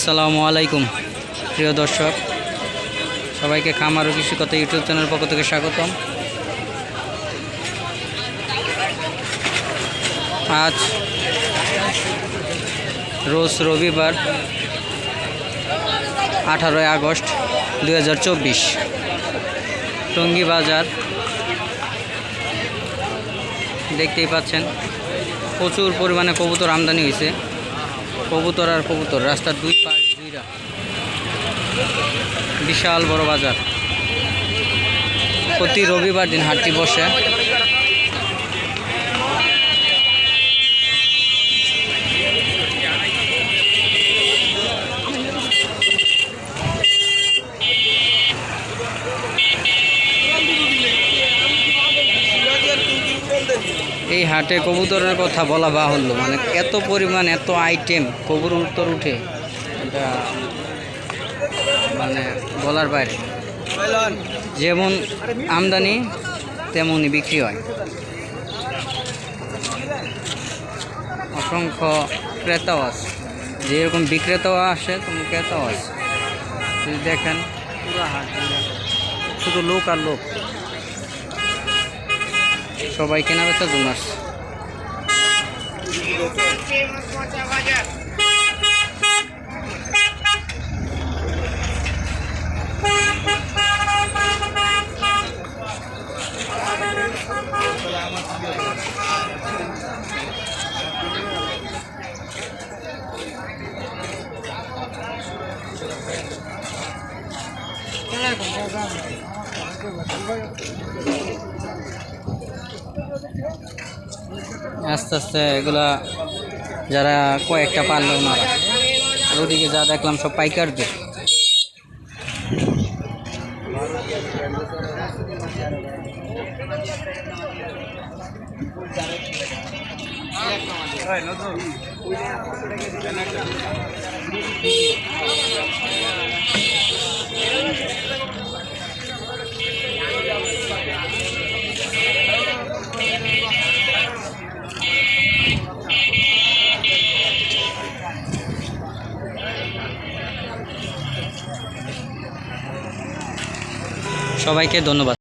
আসসালামু আলাইকুম। প্রিয় দর্শক, সবাইকে খামার ও কৃষিকতা ইউটিউব চ্যানেল পক্ষ থেকে স্বাগতম। আজ রোজ রবিবার আঠারোই আগস্ট দু হাজার চব্বিশ। টঙ্গী বাজার। দেখতেই পাচ্ছেন, প্রচুর পরিমাণে কবুতর আমদানি হয়েছে। কবুতর আর কবুতর, রাস্তার দুই পাশ দুইরা। বিশাল বড় বাজার। প্রতি রবিবার দিন হাটটি বসে। এই হাটে কবুতরের কথা বলা বাহুল্য। মানে এত পরিমাণ, এত আইটেম কবুতর উঠে, এটা মানে বলার বাইরে। যেমন আমদানি, তেমনই বিক্রি হয়। অসংখ্য ক্রেতাও আছে। যেরকম বিক্রেতাও আসে, তেমন ক্রেতাও আছে। দেখেন, পুরো হাট শুধু লোক আর লোক। সবাই কেনা বেচার জন্য আসছে আস্তে আস্তে এগুলা যারা কয়েকটা পারল আর ওদিকে যা দেখলাম সব পাইকারদের। সবাইকে ধন্যবাদ।